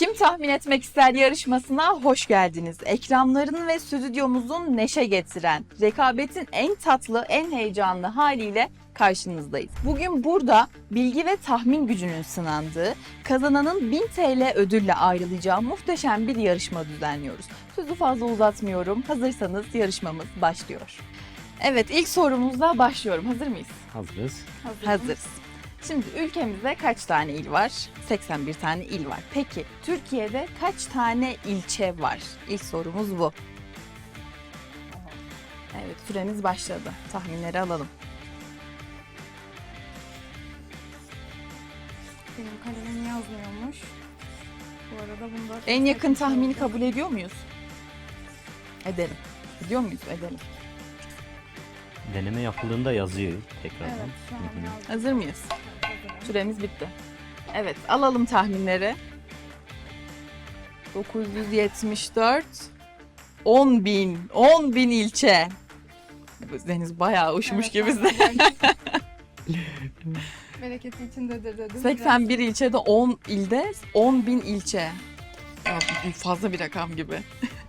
Kim tahmin etmek ister yarışmasına hoş geldiniz. Ekranların ve stüdyomuzun neşe getiren, rekabetin en tatlı, en heyecanlı haliyle karşınızdayız. Bugün burada bilgi ve tahmin gücünün sınandığı, kazananın 1000 TL ödülle ayrılacağı muhteşem bir yarışma düzenliyoruz. Sözü fazla uzatmıyorum. Hazırsanız yarışmamız başlıyor. Evet ilk sorumuzla başlıyorum. Hazır mıyız? Hazırız. Hazırız. Şimdi ülkemizde kaç tane il var? 81 tane il var. Peki Türkiye'de kaç tane ilçe var? İlk sorumuz bu. Evet süremiz başladı. Tahminleri alalım. Benim kalemim yazmıyormuş. Bu arada bunda... En yakın tahmini kabul ediyor muyuz? Edelim. Ediyor muyuz? Edelim. Deneme yapıldığında yazıyor tekrardan. Evet şu an Hı hı. yazdım. Hazır mıyız? Süremiz bitti. Evet alalım tahminleri. 974 10 bin 10 bin ilçe. Deniz bayağı uçmuş Evet, ben de Bereketi içindedir dedim. 81 ilçede 10 ilde 10 bin ilçe. Ya, fazla bir rakam gibi.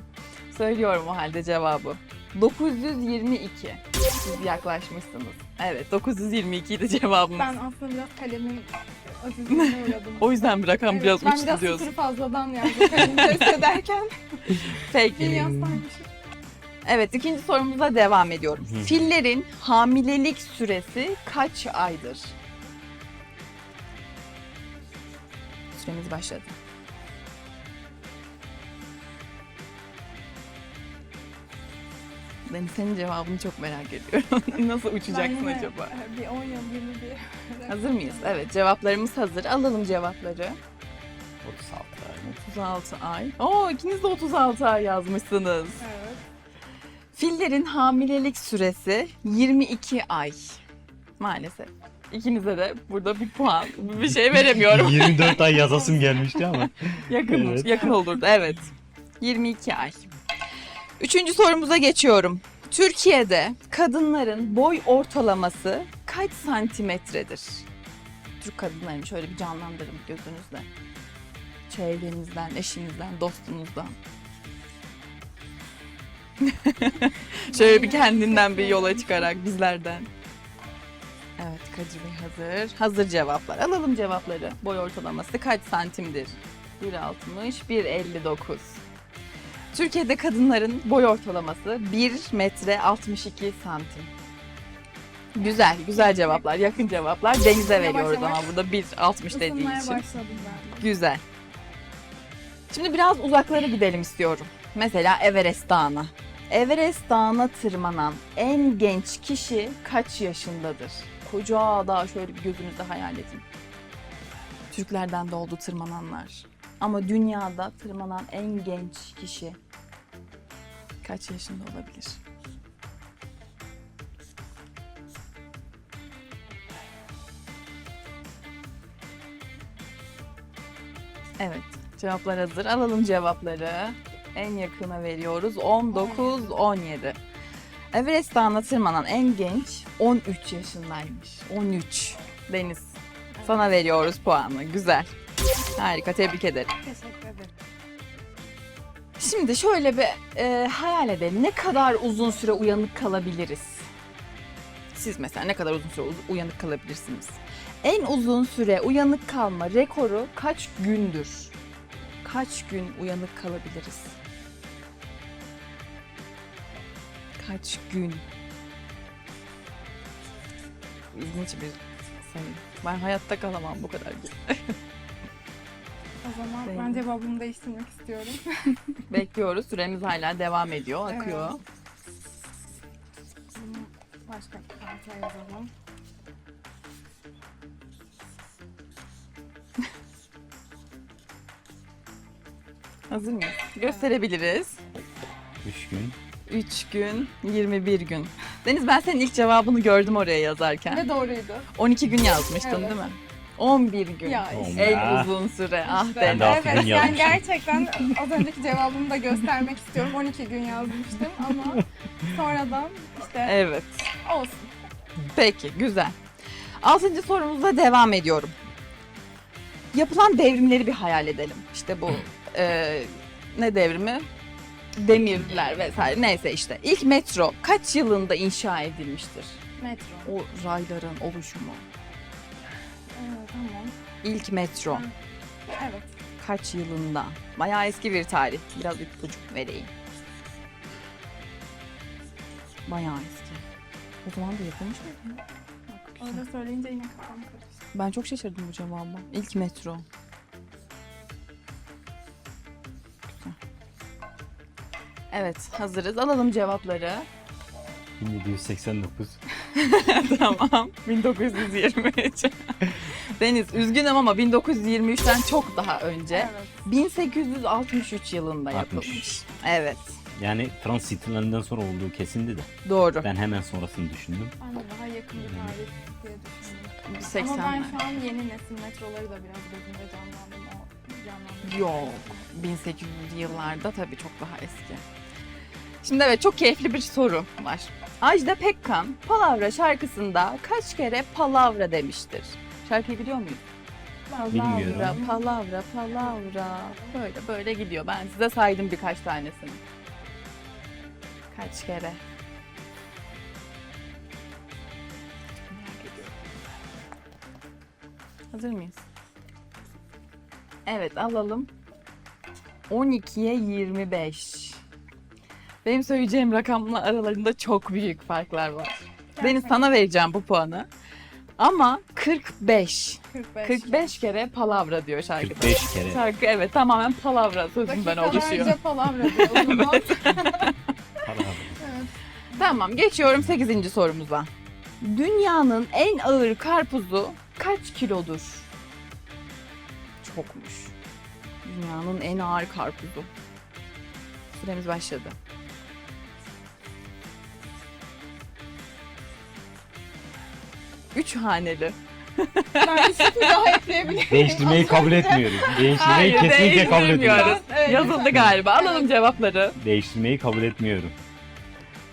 Söylüyorum o halde cevabı. 922. Siz yaklaşmışsınız. Evet 922 idi cevabımız. Ben aslında biraz kalemin azizliğine uğradım. O yüzden bir rakam Evet, biraz ben uçtu biraz diyorsun. sıfır fazladan yazdım kalemi test ederken. Peki. Yazsaymışım. Evet ikinci sorumuza devam ediyorum. Hı. Fillerin hamilelik süresi kaç aydır? Süremiz başladı. Ben senin cevabını çok merak ediyorum. Nasıl uçacaksın Ben yine, acaba? Bir 10 yıl gibi bir... Hazır mıyız? Evet cevaplarımız hazır. Alalım cevapları. 36 ay. 36 ay. Oo ikiniz de 36 ay yazmışsınız. Evet. Fillerin hamilelik süresi 22 ay. Maalesef. İkinize de burada bir puan, bir şey veremiyorum. 24 ay yazasım gelmişti ama. yakın, Evet. yakın olurdu. Evet. 22 ay. Üçüncü sorumuza geçiyorum. Türkiye'de kadınların boy ortalaması kaç santimetredir? Türk kadınlarını şöyle bir canlandırın gözünüzde. Çevrenizden, eşinizden, dostunuzdan. şöyle bir kendinden bir yola çıkarak bizlerden. Evet Kadir Bey hazır. Hazır cevaplar. Alalım cevapları. Boy ortalaması kaç santimdir? 1.60, 1.59. Türkiye'de kadınların boy ortalaması 1 metre 62 santim. Güzel, güzel cevaplar, yakın cevaplar. Denize veriyoruz ama burada 1.60 dediği için. Güzel. Şimdi biraz uzaklara gidelim istiyorum. Mesela Everest Dağı'na. Everest Dağı'na tırmanan en genç kişi kaç yaşındadır? Koca dağ şöyle bir gözünüzde hayal edin. Türklerden de oldu tırmananlar. Ama dünyada tırmanan en genç kişi kaç yaşında olabilir? Evet, cevaplar hazır. Alalım cevapları. En yakına veriyoruz. 19, 17. Everest Dağı'na tırmanan en genç 13 yaşındaymış. 13. Deniz. Sana veriyoruz puanı. Güzel. Harika, tebrik ederim. Teşekkür ederim. Şimdi şöyle bir e, hayal edelim. Ne kadar uzun süre uyanık kalabiliriz? Siz mesela ne kadar uzun süre uz- uyanık kalabilirsiniz? En uzun süre uyanık kalma rekoru kaç gündür? Kaç gün uyanık kalabiliriz? Kaç gün? İlginç bir sayı. Ben hayatta kalamam bu kadar gün. O zaman Benim. ben cevabımı değiştirmek istiyorum. Bekliyoruz. Süremiz hala devam ediyor, akıyor. Bunu başka bir kartaya yazalım. Hazır mıyız? Gösterebiliriz. 3 gün. 3 gün, 21 gün. Deniz ben senin ilk cevabını gördüm oraya yazarken. Ve doğruydu. 12 gün yazmıştın Evet. değil mi? 11 gün. Ya işte. En uzun süre. Ah İşte. Ben de gün Evet yani yazmışım. gerçekten az önceki cevabımı da göstermek istiyorum. 12 gün yazmıştım ama sonradan işte Evet. olsun. Peki, güzel. Altıncı sorumuzla devam ediyorum. Yapılan devrimleri bir hayal edelim. İşte işte bu e, ne devrimi? Demirler vesaire neyse işte. İlk metro kaç yılında inşa edilmiştir? Metro. O rayların oluşumu. Evet, tamam. İlk metro Evet. kaç yılında? Bayağı eski bir tarih. Biraz ipucu vereyim. Bayağı eski. O zaman da yapılmış mı? Orada söyleyince yine kafam karıştı. Ben çok şaşırdım bu cevaba. İlk metro. Güzel. Evet hazırız. Alalım cevapları. 1789. tamam. 1923. Deniz üzgünüm ama 1923'ten çok daha önce. Evet. 1863 yılında 60. yapılmış. Evet. Yani Fransız ihtilalinden sonra olduğu kesindi de. Doğru. Ben hemen sonrasını düşündüm. Ben de daha yakın bir tarih diye düşündüm. 80 Ama ben şu an yeni nesil metroları da biraz gözümde canlandım. O canlandı. Yok. 1800'lü yıllarda tabii çok daha eski. Şimdi evet çok keyifli bir soru var. Ajda Pekkan Palavra şarkısında kaç kere palavra demiştir? Şarkıyı biliyor muyuz? Bilmiyorum. Palavra, palavra, palavra. Böyle böyle gidiyor. Ben size saydım birkaç tanesini. Kaç kere? Merak ediyorum. Hazır mıyız? Evet alalım. 12'ye 25. Benim söyleyeceğim rakamla aralarında çok büyük farklar var. Deniz sana vereceğim bu puanı. Ama 45. 45. 45 kere palavra diyor şarkıda. 45 kere. Şarkı evet tamamen palavra sözünden oluşuyor. Dakikalarca palavra diyor o zaman. Tamam geçiyorum 8. sorumuza. Dünyanın en ağır karpuzu kaç kilodur? Çokmuş. Dünyanın en ağır karpuzu. Süremiz başladı. Üç haneli. Ben bir sıfır daha ekleyebilir miyim? Değiştirmeyi kabul etmiyoruz. Değiştirmeyi Hayır, kesinlikle kabul değiştirmiyoruz. etmiyoruz. Evet, Yazıldı galiba. Alalım Evet. cevapları. Değiştirmeyi kabul etmiyorum.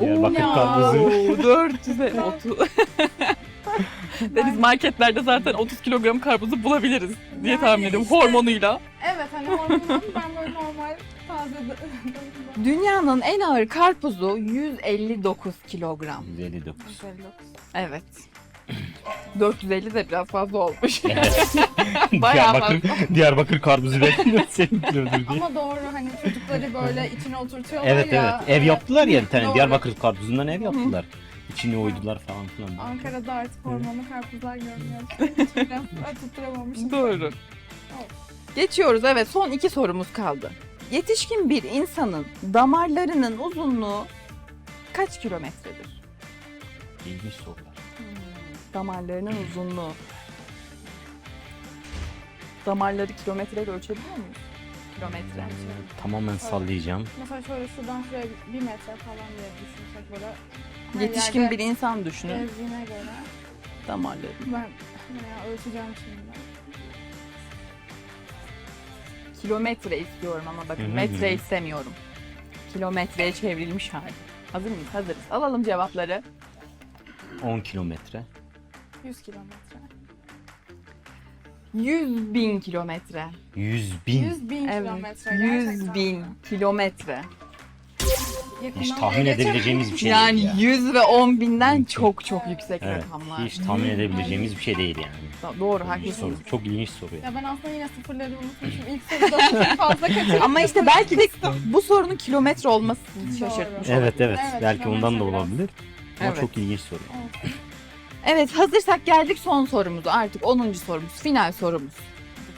Diyarbakır ya. karpuzu. Oo, 430. Deniz marketlerde zaten 30 kilogram karpuzu bulabiliriz diye Yani tahmin ediyorum işte- hormonuyla. Evet hani hormonum ben böyle normal taze Dünyanın en ağır karpuzu 159 kilogram. 159. Evet. 450 de biraz fazla olmuş. Bayağı Diyarbakır, Diyarbakır karpuzu bekliyor senin kilodur diye. Ama doğru hani çocukları böyle içine oturtuyorlar Evet ya. evet. Ev yaptılar ya bir tane. Doğru. Diyarbakır karpuzundan ev yaptılar. İçini oydular falan filan. Ankara'da artık hormonlu karpuzlar görmüyoruz. Hiç biraz tutturamamışım. Doğru. Geçiyoruz evet son iki sorumuz kaldı. Yetişkin bir insanın damarlarının uzunluğu kaç kilometredir? İlginç sorular. Damarlarının uzunluğu. Damarları kilometreyle ölçebiliyor muyuz? Kilometre. Tamamen sallayacağım. Mesela şöyle şuradan şuraya bir metre falan diye düşünsek böyle. her Yetişkin yerde bir insan düşünün. Gezdiğine göre Damarları. ben ya ölçeceğim şimdi. Kilometre istiyorum ama bakın Hı hı metre hı. istemiyorum. Kilometreye çevrilmiş hali. Hazır mıyız? Hazırız. Alalım cevapları. 10 kilometre. 100 kilometre. 100 bin kilometre. 100 bin. 100 bin Evet. kilometre. 100 gerçekten. bin kilometre. Yakından Hiç tahmin bile edebileceğimiz bir şey yani değil ya. 100 ve 10 binden Çok. çok yüksek Evet. rakamlar. Hiç tahmin edebileceğimiz bir şey değil yani. Doğru İlginç haklısınız. soru. Çok ilginç soru. ya. Ya ben aslında yine sıfırları unutmuşum. İlk soruda çok fazla kaçırdım. Ama işte belki de bu sorunun kilometre olması sizi şaşırtmış. Evet evet. Evet, Belki ondan da kilometre olabilir. Ama Evet. çok ilginç soru. Evet hazırsak geldik son sorumuza artık 10. sorumuz final sorumuz.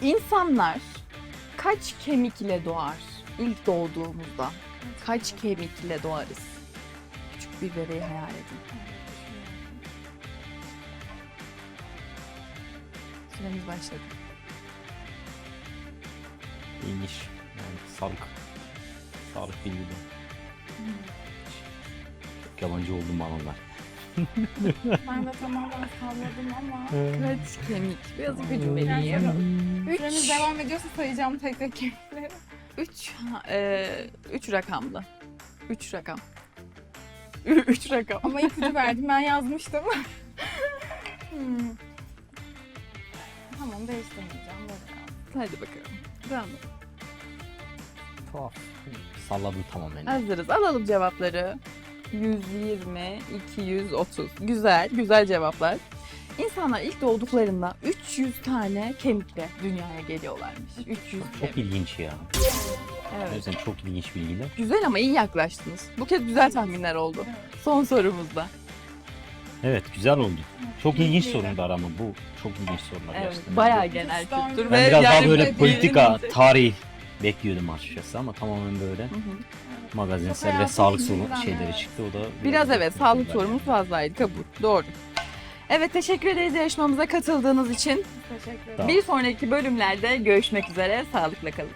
İnsanlar kaç kemik ile doğar ilk doğduğumuzda? Kaç kemik ile doğarız? Küçük bir bebeği hayal edin. Süremiz başladı. İlginç. Yani sağlık. Sağlık bilgi de. Çok yabancı oldum bu alanlar. Ben de tamamen salladım ama. Kaç kemik? Biraz ipucu Yani vereyim. Süremiz devam ediyorsa sayacağım tek tek kemikleri. 3 3 rakamlı. 3 rakam. 3 rakam. Ama ipucu verdim ben yazmıştım. hmm. Tamam değiştirmeyeceğim. Böyle kalsın. Hadi bakalım. Tamam. Tuhaf. Salladım tamamen. Hazırız. Alalım cevapları. 120, 230. Güzel, güzel cevaplar. İnsanlar ilk doğduklarında 300 tane kemikle dünyaya geliyorlarmış. 300 Çok kemik. ilginç ya. Evet. yüzden çok ilginç bilgiler. Güzel ama iyi yaklaştınız. Bu kez güzel tahminler oldu. Son sorumuzda. Evet güzel oldu. Çok ilginç sorular ama bu çok ilginç sorular Evet, gerçekten. bayağı genel kültür. ve Ben biraz daha yani böyle politika, tarih bekliyordum açıkçası ama tamamen böyle Hı hı. Magazinsel ve sağlık bilgiden, soru şeyleri çıktı. O da Biraz evet sağlık sorumuz fazlaydı kabul. Doğru. Evet teşekkür ederiz yarışmamıza katıldığınız için. Teşekkür ederim. Bir sonraki bölümlerde görüşmek üzere. Sağlıkla kalın.